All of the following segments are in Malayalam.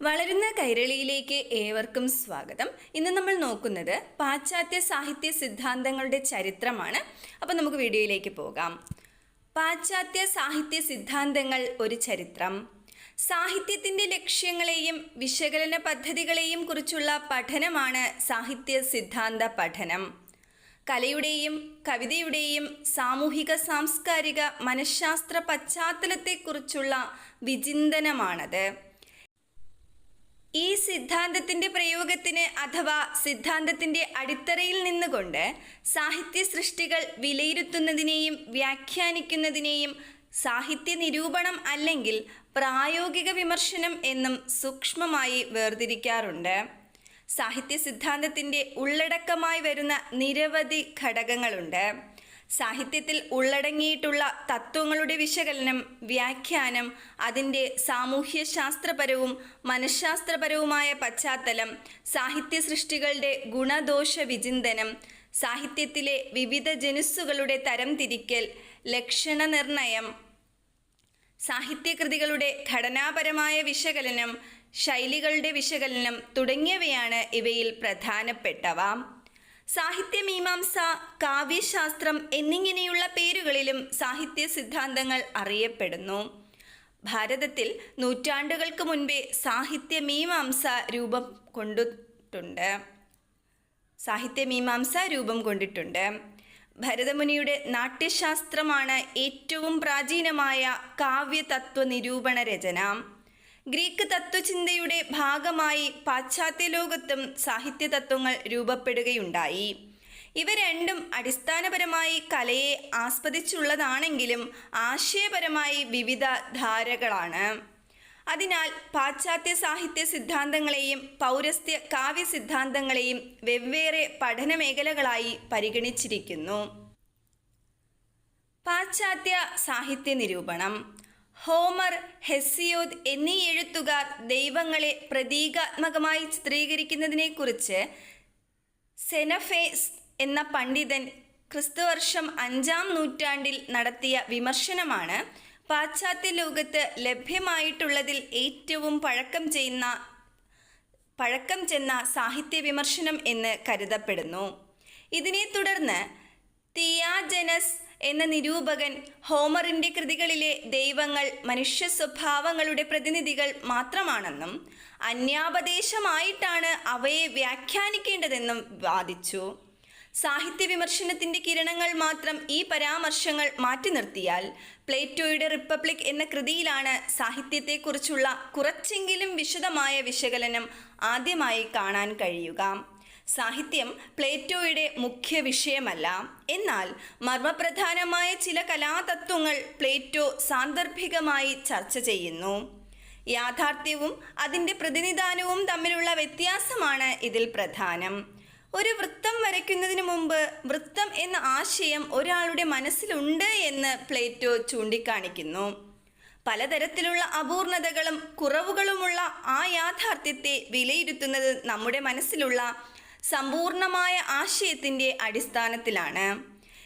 വളരുന്ന കൈരളിയിലേക്ക് ഏവർക്കും സ്വാഗതം. ഇന്ന് നമ്മൾ നോക്കുന്നത് പാശ്ചാത്യ സാഹിത്യ സിദ്ധാന്തങ്ങളുടെ ചരിത്രമാണ്. അപ്പോൾ നമുക്ക് വീഡിയോയിലേക്ക് പോകാം. പാശ്ചാത്യ സാഹിത്യ സിദ്ധാന്തങ്ങൾ ഒരു ചരിത്രം. സാഹിത്യത്തിന്റെ ലക്ഷ്യങ്ങളെയും വിശകലന പദ്ധതികളെയും കുറിച്ചുള്ള പഠനമാണ് സാഹിത്യ സിദ്ധാന്ത പഠനം. കലയുടെയും കവിതയുടെയും സാമൂഹിക സാംസ്കാരിക മനഃശാസ്ത്ര പശ്ചാത്തലത്തെക്കുറിച്ചുള്ള വിചിന്തനമാണത്. ഈ സിദ്ധാന്തത്തിന്റെ പ്രയോഗത്തിന് അഥവാ സിദ്ധാന്തത്തിന്റെ അടിത്തറയിൽ നിന്നുകൊണ്ട് സാഹിത്യ സൃഷ്ടികൾ വിലയിരുത്തുന്നതിനെയും വ്യാഖ്യാനിക്കുന്നതിനെയും സാഹിത്യ നിരൂപണം അല്ലെങ്കിൽ പ്രായോഗിക വിമർശനം എന്നും സൂക്ഷ്മമായി വേർതിരിക്കാറുണ്ട്. സാഹിത്യ സിദ്ധാന്തത്തിന്റെ ഉള്ളടക്കമായി വരുന്ന നിരവധി ഘടകങ്ങളുണ്ട്. സാഹിത്യത്തിൽ ഉള്ളടങ്ങിയിട്ടുള്ള തത്വങ്ങളുടെ വിശകലനം വ്യാഖ്യാനം അതിന്റെ സാമൂഹ്യശാസ്ത്രപരവും മനഃശാസ്ത്രപരവുമായ പശ്ചാത്തലം സാഹിത്യ സൃഷ്ടികളുടെ ഗുണദോഷ വിചിന്തനം സാഹിത്യത്തിലെ വിവിധ ജനുസ്സുകളുടെ തരംതിരിക്കൽ ലക്ഷണ നിർണയം സാഹിത്യകൃതികളുടെ ഘടനാപരമായ വിശകലനം ശൈലികളുടെ വിശകലനം തുടങ്ങിയവയാണ് ഇവയിൽ പ്രധാനപ്പെട്ടവ. സാഹിത്യമീമാംസ കാവ്യശാസ്ത്രം എന്നിങ്ങനെയുള്ള പേരുകളിലും സാഹിത്യ സിദ്ധാന്തങ്ങൾ അറിയപ്പെടുന്നു. ഭാരതത്തിൽ നൂറ്റാണ്ടുകൾക്ക് മുൻപേ സാഹിത്യമീമാംസ രൂപം കൊണ്ടിട്ടുണ്ട്. സാഹിത്യമീമാംസ രൂപം കൊണ്ടിട്ടുണ്ട്. ഭരതമുനിയുടെ നാട്യശാസ്ത്രമാണ് ഏറ്റവും പ്രാചീനമായ കാവ്യതത്വ നിരൂപണ രചന. ഗ്രീക്ക് തത്വചിന്തയുടെ ഭാഗമായി പാശ്ചാത്യ ലോകത്തും സാഹിത്യ തത്വങ്ങൾ രൂപപ്പെടുകയുണ്ടായി. ഇവ രണ്ടും അടിസ്ഥാനപരമായി കലയെ ആസ്വദിച്ചുള്ളതാണെങ്കിലും ആശയപരമായി വിവിധ ധാരകളാണ്. അതിനാൽ പാശ്ചാത്യ സാഹിത്യ സിദ്ധാന്തങ്ങളെയും പൗരസ്ത്യ കാവ്യ സിദ്ധാന്തങ്ങളെയും വെവ്വേറെ പഠന മേഖലകളായി പരിഗണിച്ചിരിക്കുന്നു. പാശ്ചാത്യ സാഹിത്യ നിരൂപണം. ഹോമർ ഹെസിയോദ് എന്നീ എഴുത്തുകാർ ദൈവങ്ങളെ പ്രതീകാത്മകമായി ചിത്രീകരിക്കുന്നതിനെക്കുറിച്ച് സെനഫേസ് എന്ന പണ്ഡിതൻ ക്രിസ്തുവർഷം അഞ്ചാം നൂറ്റാണ്ടിൽ നടത്തിയ വിമർശനമാണ് പാശ്ചാത്യ ലോകത്ത് ലഭ്യമായിട്ടുള്ളതിൽ ഏറ്റവും പഴക്കം ചെയ്യുന്ന പഴക്കം ചെന്ന സാഹിത്യ വിമർശനം എന്ന് കരുതപ്പെടുന്നു. ഇതിനെ തുടർന്ന് തിയാജനസ് എന്ന നിരൂപകൻ ഹോമറിന്റെ കൃതികളിലെ ദൈവങ്ങൾ മനുഷ്യ സ്വഭാവങ്ങളുടെ പ്രതിനിധികൾ മാത്രമാണെന്നും അന്യാപദേശമായിട്ടാണ് അവയെ വ്യാഖ്യാനിക്കേണ്ടതെന്നും വാദിച്ചു. സാഹിത്യ വിമർശനത്തിന്റെ കിരണങ്ങൾ മാത്രം ഈ പരാമർശങ്ങൾ മാറ്റി നിർത്തിയാൽ പ്ലേറ്റോയുടെ റിപ്പബ്ലിക് എന്ന കൃതിയിലാണ് സാഹിത്യത്തെക്കുറിച്ചുള്ള കുറച്ചെങ്കിലും വിശദമായ വിശകലനം ആദ്യമായി കാണാൻ കഴിയുക. സാഹിത്യം പ്ലേറ്റോയുടെ മുഖ്യ വിഷയമല്ല. എന്നാൽ മർമ്മപ്രധാനമായ ചില കലാതത്വങ്ങൾ പ്ലേറ്റോ സാന്ദർഭികമായി ചർച്ച ചെയ്യുന്നു. യാഥാർത്ഥ്യവും അതിന്റെ പ്രതിനിധാനവും തമ്മിലുള്ള വ്യത്യാസമാണ് ഇതിൽ പ്രധാനം. ഒരു വൃത്തം വരയ്ക്കുന്നതിന് മുമ്പ് വൃത്തം എന്ന ആശയം ഒരാളുടെ മനസ്സിലുണ്ട് എന്ന് പ്ലേറ്റോ ചൂണ്ടിക്കാണിക്കുന്നു. പലതരത്തിലുള്ള അപൂർണതകളും കുറവുകളുമുള്ള ആ യാഥാർത്ഥ്യത്തെ വിലയിരുത്തുന്നത് നമ്മുടെ മനസ്സിലുള്ള സമ്പൂർണമായ ആശയത്തിന്റെ അടിസ്ഥാനത്തിലാണ്.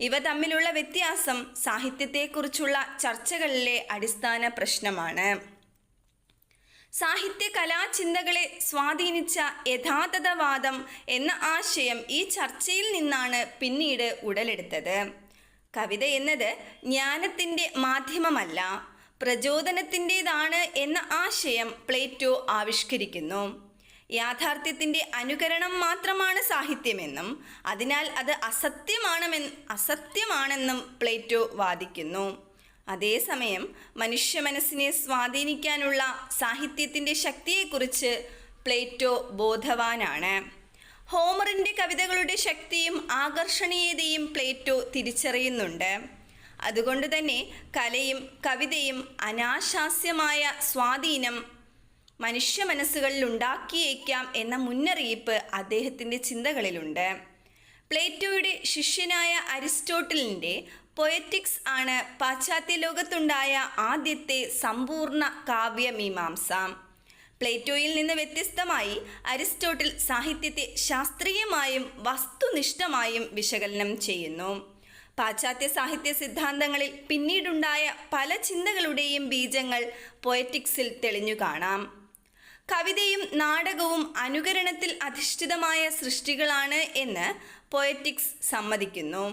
ഇവ തമ്മിലുള്ള വ്യത്യാസം സാഹിത്യത്തെക്കുറിച്ചുള്ള ചർച്ചകളിലെ അടിസ്ഥാന പ്രശ്നമാണ്. സാഹിത്യ കലാചിന്തകളെ സ്വാധീനിച്ച യഥാർത്ഥതവാദം എന്ന ആശയം ഈ ചർച്ചയിൽ നിന്നാണ് പിന്നീട് ഉടലെടുത്തത്. കവിത എന്നത് ജ്ഞാനത്തിന്റെ മാധ്യമമല്ല പ്രചോദനത്തിന്റെതാണ് എന്ന ആശയം പ്ലേറ്റോ ആവിഷ്കരിക്കുന്നു. യാഥാർത്ഥ്യത്തിന്റെ അനുകരണം മാത്രമാണ് സാഹിത്യമെന്നും അതിനാൽ അത് അസത്യമാണെന്ന് അസത്യമാണെന്നും പ്ലേറ്റോ വാദിക്കുന്നു. അതേസമയം മനുഷ്യ മനസ്സിനെ സ്വാധീനിക്കാനുള്ള സാഹിത്യത്തിന്റെ ശക്തിയെക്കുറിച്ച് പ്ലേറ്റോ ബോധവാനാണ്. ഹോമറിന്റെ കവിതകളുടെ ശക്തിയും ആകർഷണീയതയും പ്ലേറ്റോ തിരിച്ചറിയുന്നുണ്ട്. അതുകൊണ്ട് തന്നെ കലയും കവിതയും അനാശാസ്യമായ സ്വാധീനം മനുഷ്യ മനസ്സുകളിൽ ഉണ്ടാക്കിയേക്കാം എന്ന മുന്നറിയിപ്പ് അദ്ദേഹത്തിന്റെ ചിന്തകളിലുണ്ട്. പ്ലേറ്റോയുടെ ശിഷ്യനായ അരിസ്റ്റോട്ടലിന്റെ പൊയറ്റിക്സ് ആണ് പാശ്ചാത്യ ലോകത്തുണ്ടായ ആദ്യത്തെ സമ്പൂർണ കാവ്യമീമാംസ പ്ലേറ്റോയിൽ നിന്ന് വ്യത്യസ്തമായി അരിസ്റ്റോട്ടിൽ സാഹിത്യത്തെ ശാസ്ത്രീയമായും വസ്തുനിഷ്ഠമായും വിശകലനം ചെയ്യുന്നു. പാശ്ചാത്യ സാഹിത്യ സിദ്ധാന്തങ്ങളിൽ പിന്നീടുണ്ടായ പല ചിന്തകളുടെയും ബീജങ്ങൾ പൊയറ്റിക്സിൽ തെളിഞ്ഞു കാണാം. കവിതയും നാടകവും അനുകരണത്തിൽ അധിഷ്ഠിതമായ സൃഷ്ടികളാണ് എന്ന് പൊയറ്റിക്സ് സമ്മതിക്കുന്നു.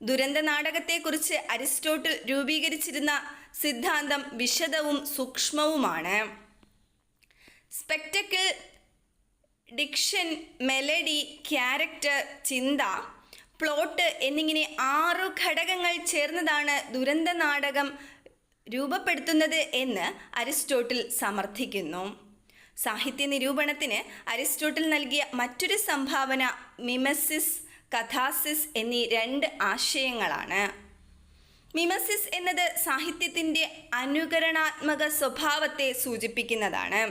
ദുരന്ത നാടകത്തെക്കുറിച്ച് അരിസ്റ്റോട്ടിൽ രൂപീകരിച്ചിരുന്ന സിദ്ധാന്തം വിശദവും സൂക്ഷ്മവുമാണ്. സ്പെക്ടക്കിൾ ഡിക്ഷൻ മെലഡി ക്യാരക്ടർ ചിന്ത പ്ലോട്ട് എന്നിങ്ങനെ ആറു ഘടകങ്ങൾ ചേർന്നതാണ് ദുരന്ത നാടകം രൂപപ്പെടുത്തുന്നത് എന്ന് അരിസ്റ്റോട്ടിൽ സമർത്ഥിക്കുന്നു. സാഹിത്യ നിരൂപണത്തിന് അരിസ്റ്റോട്ടിൽ നൽകിയ മറ്റൊരു സംഭാവന മിമസിസ് കഥാസിസ് എന്നീ രണ്ട് ആശയങ്ങളാണ്. മിമസിസ് എന്നത് സാഹിത്യത്തിന്റെ അനുകരണാത്മക സ്വഭാവത്തെ സൂചിപ്പിക്കുന്നതാണ്.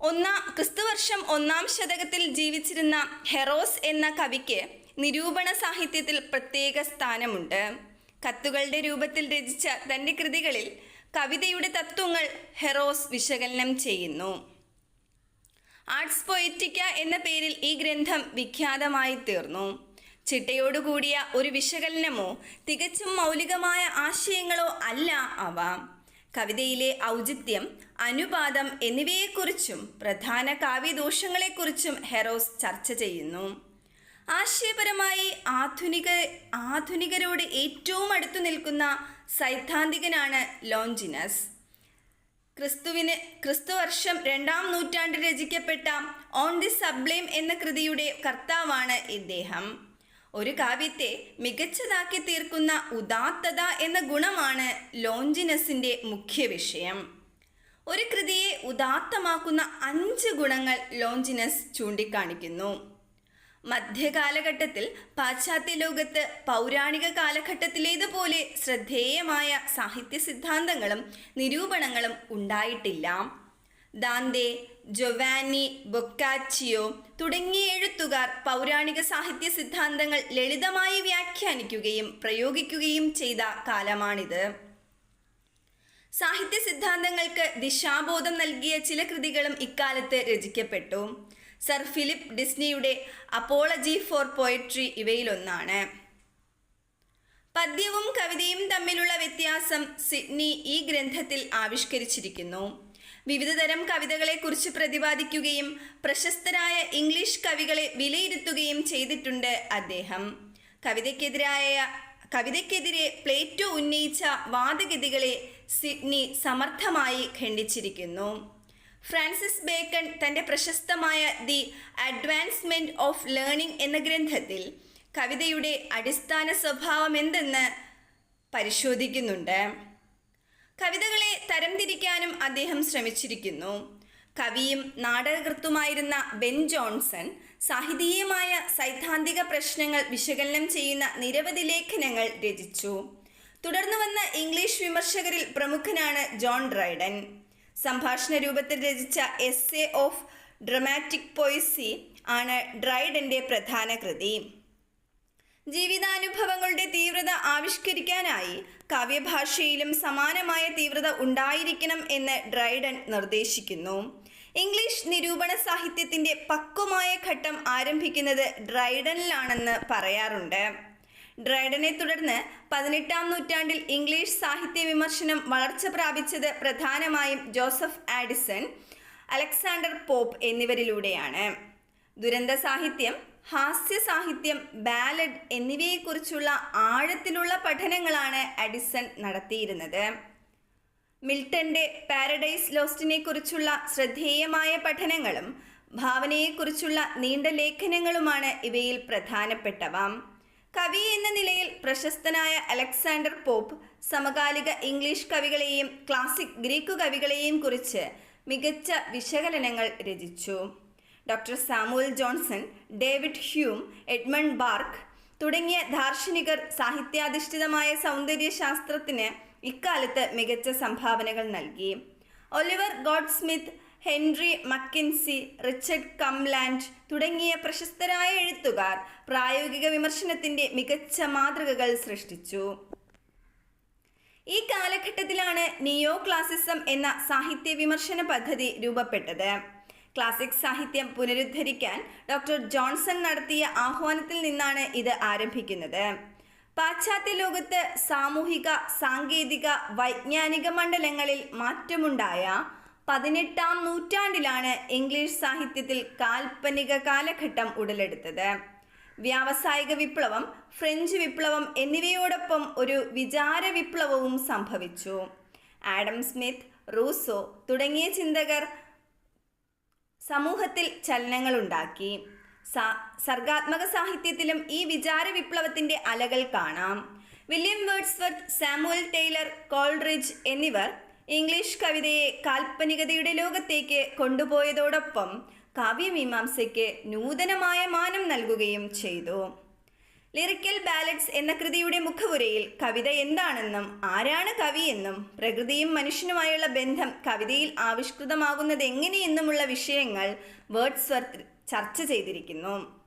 ഒന്നാം ക്രിസ്തുവർഷം ഒന്നാം ശതകത്തിൽ ജീവിച്ചിരുന്ന ഹെറോസ് എന്ന കവിക്ക് നിരൂപണ സാഹിത്യത്തിൽ പ്രത്യേക സ്ഥാനമുണ്ട്. കത്തുകളുടെ രൂപത്തിൽ രചിച്ച തന്റെ കൃതികളിൽ കവിതയുടെ തത്വങ്ങൾ ഹെറോസ് വിശകലനം ചെയ്യുന്നു. ആർട്സ് പൊയറ്റിക്ക എന്ന പേരിൽ ഈ ഗ്രന്ഥം വിഖ്യാതമായി തീർന്നു. ചിട്ടയോടുകൂടിയ ഒരു വിശകലനമോ തികച്ചും മൗലികമായ ആശയങ്ങളോ അല്ല അവ. കവിതയിലെ ഔചിത്യം അനുപാതം എന്നിവയെക്കുറിച്ചും പ്രധാന കാവ്യദോഷങ്ങളെക്കുറിച്ചും ഹെറോസ് ചർച്ച ചെയ്യുന്നു. ആശയപരമായി ആധുനിക ആധുനികരോട് ഏറ്റവും അടുത്തു നിൽക്കുന്ന സൈദ്ധാന്തികനാണ് ലോഞ്ചിനസ്. ക്രിസ്തുവിന് ക്രിസ്തുവർഷം രണ്ടാം നൂറ്റാണ്ടിൽ രചിക്കപ്പെട്ട ഓൺ ദി സബ്ലെയിം എന്ന കൃതിയുടെ കർത്താവാണ് ഇദ്ദേഹം. ഒരു കാവ്യത്തെ മികച്ചതാക്കി തീർക്കുന്ന ഉദാത്തത എന്ന ഗുണമാണ് ലോഞ്ചിനസിന്റെ മുഖ്യ വിഷയം. ഒരു കൃതിയെ ഉദാത്തമാക്കുന്ന അഞ്ച് ഗുണങ്ങൾ ലോഞ്ചിനസ് ചൂണ്ടിക്കാണിക്കുന്നു. മധ്യകാലഘട്ടത്തിൽ പാശ്ചാത്യ ലോകത്ത് പൗരാണിക കാലഘട്ടത്തിലേതുപോലെ ശ്രദ്ധേയമായ സാഹിത്യ സിദ്ധാന്തങ്ങളും നിരൂപണങ്ങളും ഉണ്ടായിട്ടില്ല. ദാന്തെ ജൊവാനി ബൊക്കാച്ചിയോ തുടങ്ങിയ എഴുത്തുകാർ പൗരാണിക സാഹിത്യ സിദ്ധാന്തങ്ങൾ ലളിതമായി വ്യാഖ്യാനിക്കുകയും പ്രയോഗിക്കുകയും ചെയ്ത കാലമാണിത്. സാഹിത്യ സിദ്ധാന്തങ്ങൾക്ക് ദിശാബോധം നൽകിയ ചില കൃതികളും ഇക്കാലത്ത് രചിക്കപ്പെട്ടു. സർ ഫിലിപ്പ് ഡിസ്നിയുടെ അപ്പോളജി ഫോർ പോയട്രി ഇവയിലൊന്നാണ്. പദ്യവും കവിതയും തമ്മിലുള്ള വ്യത്യാസം സിഡ്നി ഈ ഗ്രന്ഥത്തിൽ ആവിഷ്കരിച്ചിരിക്കുന്നു. വിവിധതരം കവിതകളെക്കുറിച്ച് പ്രതിപാദിക്കുകയും പ്രശസ്തരായ ഇംഗ്ലീഷ് കവികളെ വിലയിരുത്തുകയും ചെയ്തിട്ടുണ്ട് അദ്ദേഹം. കവിതയ്ക്കെതിരായ കവിതയ്ക്കെതിരെ പ്ലേറ്റോ ഉന്നയിച്ച വാദഗതികളെ സിഡ്നി സമർത്ഥമായി ഖണ്ഡിച്ചിരിക്കുന്നു. ഫ്രാൻസിസ് ബേക്കൺ തന്റെ പ്രശസ്തമായ ദി അഡ്വാൻസ്മെന്റ് ഓഫ് ലേണിംഗ് എന്ന ഗ്രന്ഥത്തിൽ കവിതയുടെ അടിസ്ഥാന സ്വഭാവം എന്തെന്ന് പരിശോധിക്കുന്നുണ്ട്. കവിതകളെ തരംതിരിക്കാനും അദ്ദേഹം ശ്രമിച്ചിരിക്കുന്നു. കവിയും നാടകകൃത്തുമായിരുന്ന ബെൻ ജോൺസൺ സാഹിതീയമായ സൈദ്ധാന്തിക പ്രശ്നങ്ങൾ വിശകലനം ചെയ്യുന്ന നിരവധി ലേഖനങ്ങൾ രചിച്ചു. തുടർന്നു വന്ന ഇംഗ്ലീഷ് വിമർശകരിൽ പ്രമുഖനാണ് ജോൺ ഡ്രൈഡൻ. സംഭാഷണ രൂപത്തിൽ രചിച്ച എസ് എ ഓഫ് ഡ്രമാറ്റിക് പോയിസി ആണ് ഡ്രൈഡന്റെ പ്രധാന കൃതി. ജീവിതാനുഭവങ്ങളുടെ തീവ്രത ആവിഷ്കരിക്കാനായി കാവ്യഭാഷയിലും സമാനമായ തീവ്രത ഉണ്ടായിരിക്കണം എന്ന് ഡ്രൈഡൻ നിർദ്ദേശിക്കുന്നു. ഇംഗ്ലീഷ് നിരൂപണ സാഹിത്യത്തിന്റെ പക്വമായ ഘട്ടം ആരംഭിക്കുന്നത് ഡ്രൈഡനിലാണെന്ന് പറയാറുണ്ട്. ഡ്രൈഡനെ തുടർന്ന് പതിനെട്ടാം നൂറ്റാണ്ടിൽ ഇംഗ്ലീഷ് സാഹിത്യ വിമർശനം വളർച്ച പ്രാപിച്ചത് പ്രധാനമായും ജോസഫ് ആഡിസൺ അലക്സാണ്ടർ പോപ്പ് എന്നിവരിലൂടെയാണ്. ദുരന്ത സാഹിത്യം ഹാസ്യ സാഹിത്യം ബാലഡ് എന്നിവയെക്കുറിച്ചുള്ള ആഴത്തിലുള്ള പഠനങ്ങളാണ് അഡിസൺ നടത്തിയിരുന്നത്. മിൽട്ടന്റെ പാരഡൈസ് ലോസ്റ്റിനെ കുറിച്ചുള്ള ശ്രദ്ധേയമായ പഠനങ്ങളും ഭാവനയെക്കുറിച്ചുള്ള നീണ്ട ലേഖനങ്ങളുമാണ് ഇവയിൽ പ്രധാനപ്പെട്ടവ. കവി എന്ന നിലയിൽ പ്രശസ്തനായ അലക്സാണ്ടർ പോപ്പ് സമകാലിക ഇംഗ്ലീഷ് കവികളെയും ക്ലാസിക് ഗ്രീക്ക് കവികളെയും കുറിച്ച് മികച്ച വിശകലനങ്ങൾ രചിച്ചു. Doctor Samuel Johnson David Hume Edmund Burke തുടങ്ങിയ ദാർശനികർ സാഹിത്യാധിഷ്ഠിതമായ സൗന്ദര്യശാസ്ത്രത്തിന് ഇക്കാലത്ത് മികച്ച സംഭാവനകൾ നൽകി. Oliver Goldsmith Henry Mackenzie Richard Cumberland തുടങ്ങിയ പ്രശസ്തരായ എഴുത്തുകാർ പ്രായോഗിക വിമർശനത്തിന്റെ മികച്ച മാതൃകകൾ സൃഷ്ടിച്ചു. ഈ കാലഘട്ടത്തിലാണ് നിയോ ക്ലാസിസം എന്ന സാഹിത്യ വിമർശന പദ്ധതി രൂപപ്പെട്ടത്. ക്ലാസിക് സാഹിത്യം പുനരുദ്ധരിക്കാൻ ഡോക്ടർ ജോൺസൺ നടത്തിയ ആഹ്വാനത്തിൽ നിന്നാണ് ഇത് ആരംഭിക്കുന്നത്. പാശ്ചാത്യ ലോകത്ത് സാമൂഹിക സാങ്കേതിക വൈജ്ഞാനിക മണ്ഡലങ്ങളിൽ മാറ്റമുണ്ടായ പതിനെട്ടാം നൂറ്റാണ്ടിലാണ് ഇംഗ്ലീഷ് സാഹിത്യത്തിൽ കാൽപ്പനിക കാലഘട്ടം ഉടലെടുത്തത്. വ്യാവസായിക വിപ്ലവം ഫ്രഞ്ച് വിപ്ലവം എന്നിവയോടൊപ്പം ഒരു വിചാര വിപ്ലവവും സംഭവിച്ചു. ആഡം സ്മിത്ത് റൂസോ തുടങ്ങിയ ചിന്തകർ സമൂഹത്തിൽ ചലനങ്ങളുണ്ടാക്കി. സർഗാത്മക സാഹിത്യത്തിലും ഈ വിചാര വിപ്ലവത്തിന്റെ അലകൾ കാണാം. William Wordsworth Samuel Taylor Coleridge എന്നിവർ ഇംഗ്ലീഷ് കവിതയെ കാൽപ്പനികതയുടെ ലോകത്തേക്ക് കൊണ്ടുപോയതോടൊപ്പം കാവ്യമീമാംസയ്ക്ക് നൂതനമായ മാനം നൽകുകയും ചെയ്തു. ലിറിക്കൽ ബാലറ്റ്സ് എന്ന കൃതിയുടെ മുഖവുരയിൽ കവിത എന്താണെന്നും ആരാണ് കവിയെന്നും പ്രകൃതിയും മനുഷ്യനുമായുള്ള ബന്ധം കവിതയിൽ ആവിഷ്കൃതമാകുന്നത് എങ്ങനെയെന്നുമുള്ള വിഷയങ്ങൾ വേർഡ്സ്വർത്ത് ചർച്ച ചെയ്തിരിക്കുന്നു.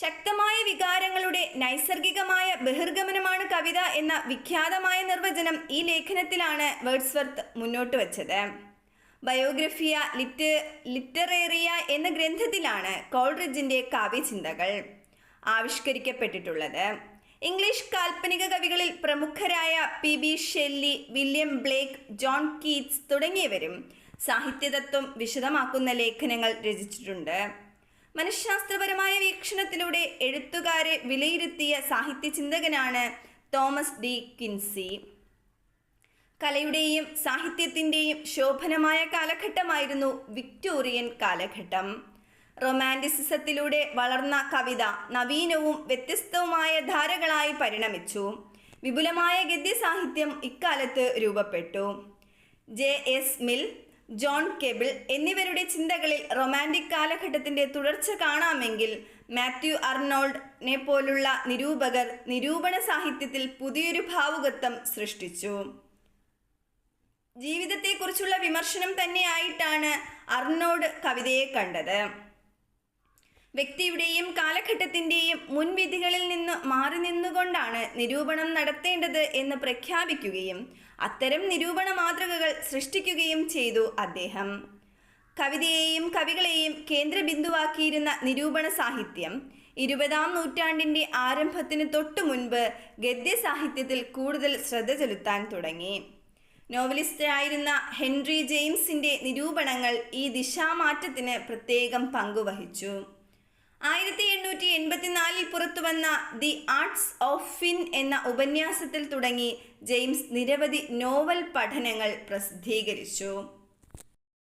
ശക്തമായ വികാരങ്ങളുടെ നൈസർഗികമായ ബഹിർഗമനമാണ് കവിത എന്ന വിഖ്യാതമായ നിർവചനം ഈ ലേഖനത്തിലാണ് വേർഡ്സ്വർത്ത് മുന്നോട്ട് വച്ചത്. ബയോഗ്രഫിയ ലിറ്റ് ലിറ്ററേറിയ എന്ന ഗ്രന്ഥത്തിലാണ് കോൾറിഡ്ജിന്റെ കാവ്യചിന്തകൾ ആവിഷ്കരിക്കപ്പെട്ടിട്ടുള്ളത്. ഇംഗ്ലീഷ് കാൽപ്പനിക കവികളിൽ പ്രമുഖരായ P B Shelley William Blake John Keats തുടങ്ങിയവരും സാഹിത്യതത്വം വിശദമാക്കുന്ന ലേഖനങ്ങൾ രചിച്ചിട്ടുണ്ട്. മനഃശാസ്ത്രപരമായ വീക്ഷണത്തിലൂടെ എഴുത്തുകാരെ വിലയിരുത്തിയ സാഹിത്യ ചിന്തകനാണ് തോമസ് ഡി കിൻസി കലയുടെയും സാഹിത്യത്തിന്റെയും ശോഭനമായ കാലഘട്ടമായിരുന്നു വിക്ടോറിയൻ കാലഘട്ടം. റൊമാന്റിസിസത്തിലൂടെ വളർന്ന കവിത നവീനവും വ്യത്യസ്തവുമായ ധാരകളായി പരിണമിച്ചു. വിപുലമായ ഗദ്യസാഹിത്യം ഇക്കാലത്ത് രൂപപ്പെട്ടു. J S Mill John Keble എന്നിവരുടെ ചിന്തകളിൽ റൊമാന്റിക് കാലഘട്ടത്തിന്റെ തുടർച്ച കാണാമെങ്കിൽ മാത്യു അർണോൾഡിനെ പോലുള്ള നിരൂപകർ നിരൂപണ സാഹിത്യത്തിൽ പുതിയൊരു ഭാവുകത്വം സൃഷ്ടിച്ചു. ജീവിതത്തെക്കുറിച്ചുള്ള വിമർശനം തന്നെയായിട്ടാണ് അർണോഡ് കവിതയെ കണ്ടത്. വ്യക്തിയുടെയും കാലഘട്ടത്തിന്റെയും മുൻവിധികളിൽ നിന്ന് മാറി നിന്നുകൊണ്ടാണ് നിരൂപണം നടത്തേണ്ടത് എന്ന് പ്രഖ്യാപിക്കുകയും അത്തരം നിരൂപണ മാതൃകകൾ സൃഷ്ടിക്കുകയും ചെയ്തു അദ്ദേഹം. കവിതയെയും കവികളെയും കേന്ദ്രബിന്ദുവാക്കിയിരുന്ന നിരൂപണ സാഹിത്യം ഇരുപതാം നൂറ്റാണ്ടിന്റെ ആരംഭത്തിന് തൊട്ടു മുൻപ് ഗദ്യസാഹിത്യത്തിൽ കൂടുതൽ ശ്രദ്ധ ചെലുത്താൻ തുടങ്ങി. നോവലിസ്റ്റായിരുന്ന ഹെൻറി ജെയിംസിന്റെ നിരൂപണങ്ങൾ ഈ ദിശാമാറ്റത്തിന് പ്രത്യേകം പങ്കുവഹിച്ചു. ആയിരത്തി എണ്ണൂറ്റി എൺപത്തിനാലിൽ പുറത്തുവന്ന ദി ആർട്സ് ഓഫ് ഫിൻ എന്ന ഉപന്യാസത്തിൽ തുടങ്ങി ജെയിംസ് നിരവധി നോവൽ പഠനങ്ങൾ പ്രസിദ്ധീകരിച്ചു.